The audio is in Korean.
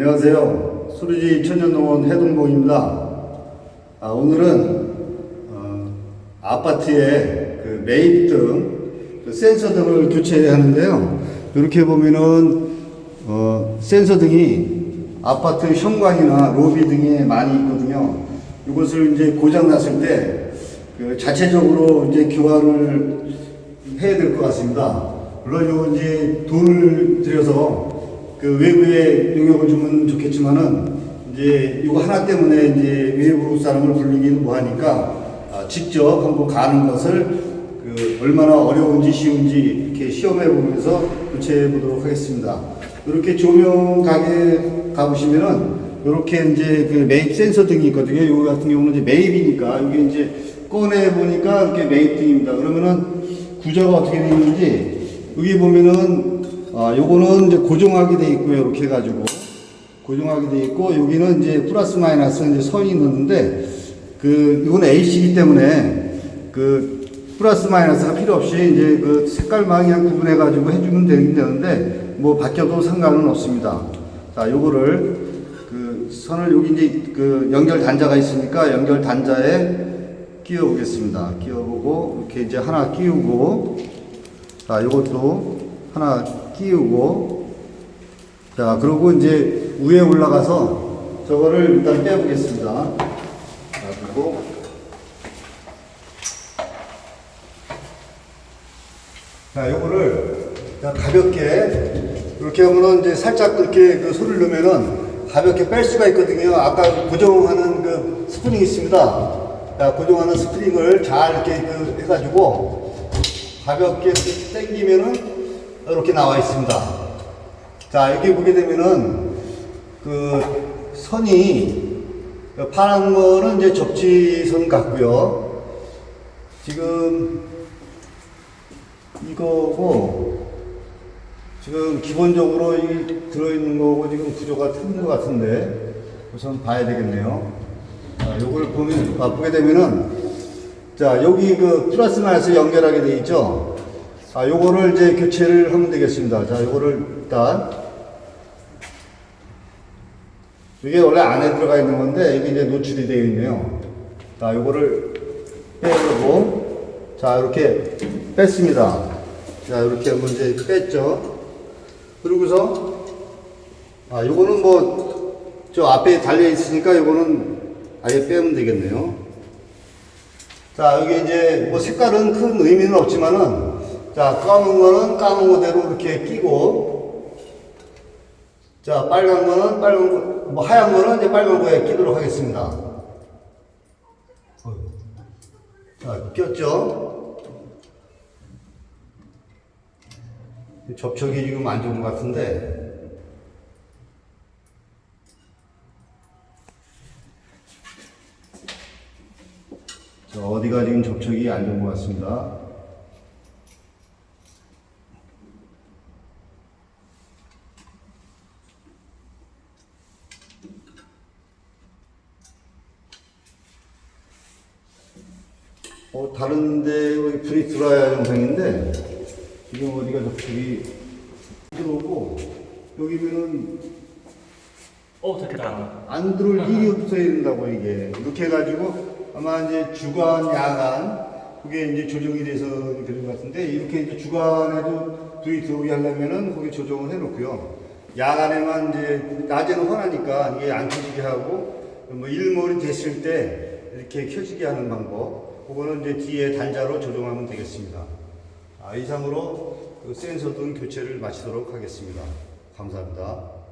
안녕하세요. 수리지 천연농원 해동봉입니다. 아, 오늘은 어, 아파트에 그 매입 등, 그 센서 등을 교체하는데요. 이렇게 보면은 어, 센서 등이 아파트 현관이나 로비 등에 많이 있거든요. 이것을 이제 고장 났을 때 그 자체적으로 이제 교환을 해야 될 것 같습니다. 물론 이제 돈을 들여서 그 외부에 용역을 주면 좋겠지만은 이제 이거 하나 때문에 이제 외부 사람을 부르기는 뭐하니까 아, 직접 한번 가는 것을 그 얼마나 어려운지 쉬운지 이렇게 시험해 보면서 교체해 보도록 하겠습니다. 이렇게 조명 가게 가보시면은 이렇게 이제 그 매입 센서 등이 있거든요. 이거 같은 경우는 이제 매입이니까 이게 이제 꺼내 보니까 이렇게 매입 등입니다. 그러면은 구조가 어떻게 되어 있는지 여기 보면은 아 요거는 이제 고정하게 돼 있고요. 이렇게 해가지고 고정하게 돼 있고 여기는 이제 플러스 마이너스 이제 선이 있는데 그 이거는 A씨이기 때문에 그 플러스 마이너스가 필요 없이 이제 그 색깔만 그냥 구분해 가지고 해주면 되는데 뭐 바뀌어도 상관은 없습니다. 자 요거를 그 선을 여기 이제 그 연결 단자가 있으니까 연결 단자에 끼워 보겠습니다. 끼워 보고 이렇게 이제 하나 끼우고 자 요것도 하나 끼우고 자 그리고 이제 위에 올라가서 저거를 일단 빼보겠습니다. 자 그리고 자 요거를 자, 가볍게 이렇게 하면은 이제 살짝 그렇게 그 소리를 넣으면은 가볍게 뺄 수가 있거든요. 아까 고정하는 그 스프링이 있습니다. 자, 고정하는 스프링을 잘 이렇게 그 해가지고 가볍게 당기면은 이렇게 나와 있습니다. 자, 여기 보게 되면은 그 선이 그 파란 거는 이제 접지선 같고요. 지금 이거고 지금 기본적으로 이 들어있는 거고 지금 구조가 틀린 것 같은데 우선 봐야 되겠네요. 자, 요걸 보면 아, 보게 되면은 자 여기 그 플러스 마이너스 연결하게 돼 있죠. 아 요거를 이제 교체를 하면 되겠습니다. 자 요거를 일단 이게 원래 안에 들어가 있는 건데 이게 이제 노출이 되어 있네요. 자 요거를 빼고 자 이렇게 뺐습니다. 자 이렇게 한번 이제 뺐죠. 그리고서 아 요거는 뭐 저 앞에 달려 있으니까 요거는 아예 빼면 되겠네요. 자 여기 이제 뭐 색깔은 큰 의미는 없지만은 자 까만 거는 까만 거대로 이렇게 끼고 자 빨간 거는 빨간 거 뭐 하얀 거는 이제 빨간 거에 끼도록 하겠습니다. 자 꼈죠? 접촉이 지금 안 좋은 것 같은데 자, 어디가 지금 접촉이 안 좋은 것 같습니다. 어, 다른데 여기 불이 들어야 영상인데 지금 어디가 접촉이 들어오고 여기면은 어 됐다. 안 들어올 일이 없어야 된다고 이게. 이렇게 해가지고 아마 이제 주간 야간 그게 이제 조정이 돼서 그런 것 같은데 이렇게 이제 주간에도 불이 들어오게 하려면은 거기 조정을 해놓고요. 야간에만 이제 낮에는 환하니까 이게 안 켜지게 하고 뭐 일몰이 됐을 때 이렇게 켜지게 하는 방법 그거는 이제 뒤에 단자로 조정하면 되겠습니다 아, 이상으로 그 센서 등 교체를 마치도록 하겠습니다 감사합니다.